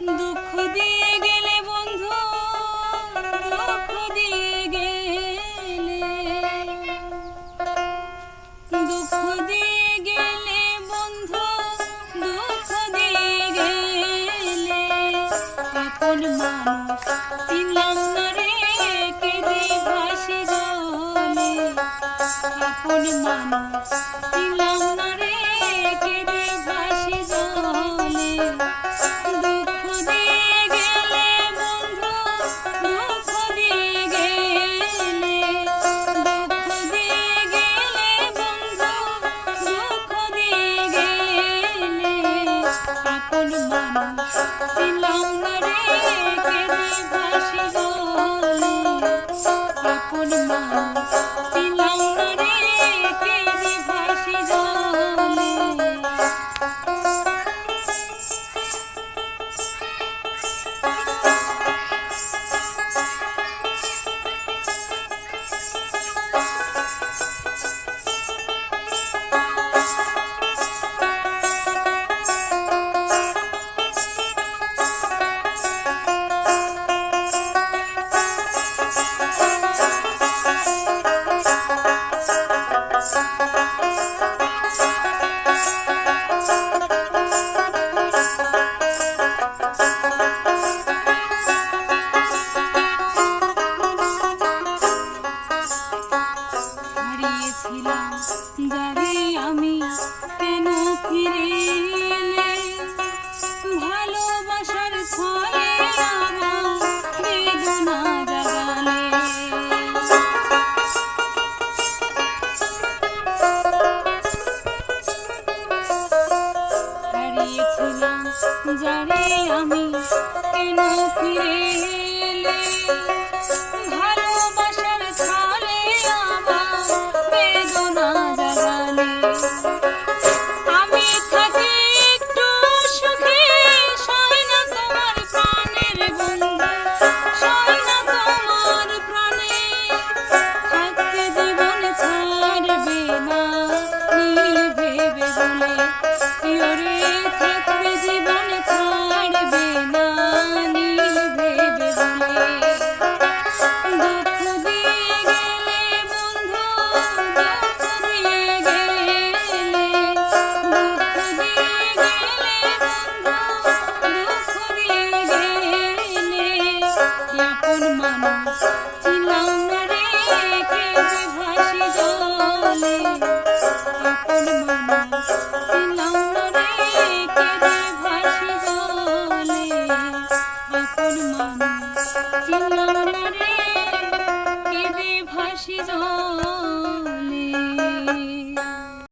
দুঃখ দিয়ে গেলে বন্ধু, দুঃখ দিয়ে গেলে। দুঃখ দিয়ে গেলে বন্ধু, দুঃখ দিয়ে গেলে। আপন মানুষ চিনলাম না রে কেঁদে ভাসে জলে। আপন মানুষ চিনলাম না রে কেঁদে ভাসে জলে। পেয়েছিলাম জানি আমি কেন ফিরে ভাসি যায়